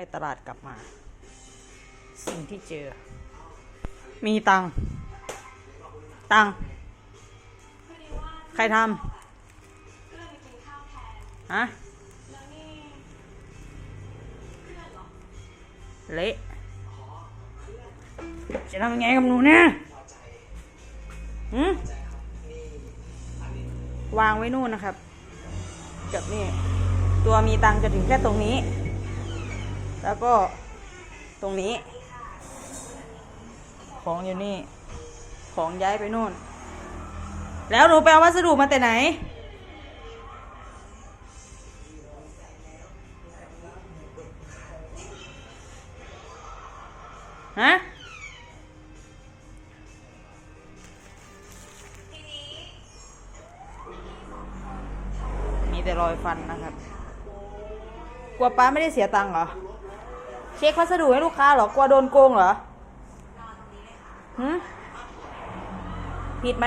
ไปตลาดกลับมา สิ่งที่เจอ มีตัง ตัง ใครทำฮะเละจะทำยังไงกับหนูเนี่ยหืมวางไว้นู่นนะครับกับนี่ ตัวมีตังจะถึงแค่ตรงนี้ แล้วก็ตรงนี้ ของอยู่นี่ ของย้ายไปนู่น แล้วหนูไปเอาวัสดุมาแต่ไหน ฮะมีแต่รอยฟันนะครับ กลัวป้าไม่ได้เสียตังค์เหรอ เช็คพัสดุให้ลูกค้าเหรอกลัวโดนโกงเหรอหืมผิดไหม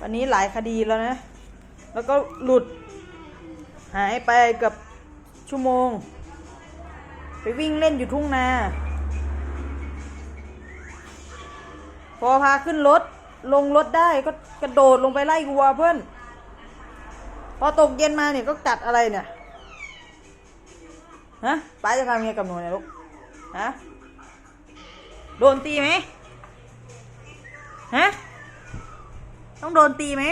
วันนี้หลายคดีแล้วนะ แล้วก็หลุด หายไปเกับชั่วโมง ไปวิ่งเล่นอยู่ทุ่งนา พอพาขึ้นรถ ลงรถได้ก็กระโดดลงไปไล่วัวเพื่อน พอตกเย็นมาเนี่ยก็กัดอะไรเนี่ยฮะป้าจะทำไงกับหนูเนี่ยลูกฮะโดนตีไหมฮะต้องโดนตีไหม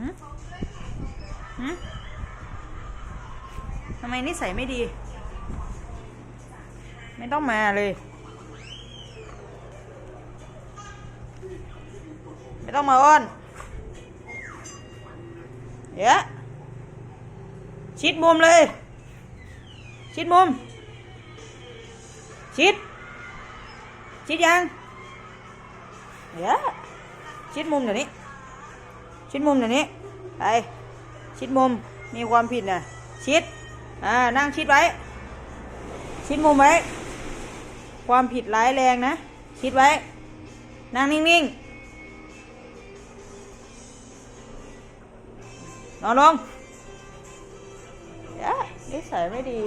หึหึทำไมนิสัยไม่ดี ไม่ต้องมาเลย ไม่ต้องมาอ้อน เดี๋ยวชิดมุมเลย ชิดมุม ชิด ชิดยังเดี๋ยวชิดมุมเดี๋ยวนี้ ชิดมุมเดี๋ยวนี้ไปชิดมุมมีความผิดนะชิดอ่านั่งชิดไว้ ชิดมุมไว้ ความผิดร้ายแรงนะ ชิดไว้ นั่งนิ่งๆ นอนลงเดี๋ยวนิสัยไม่ดี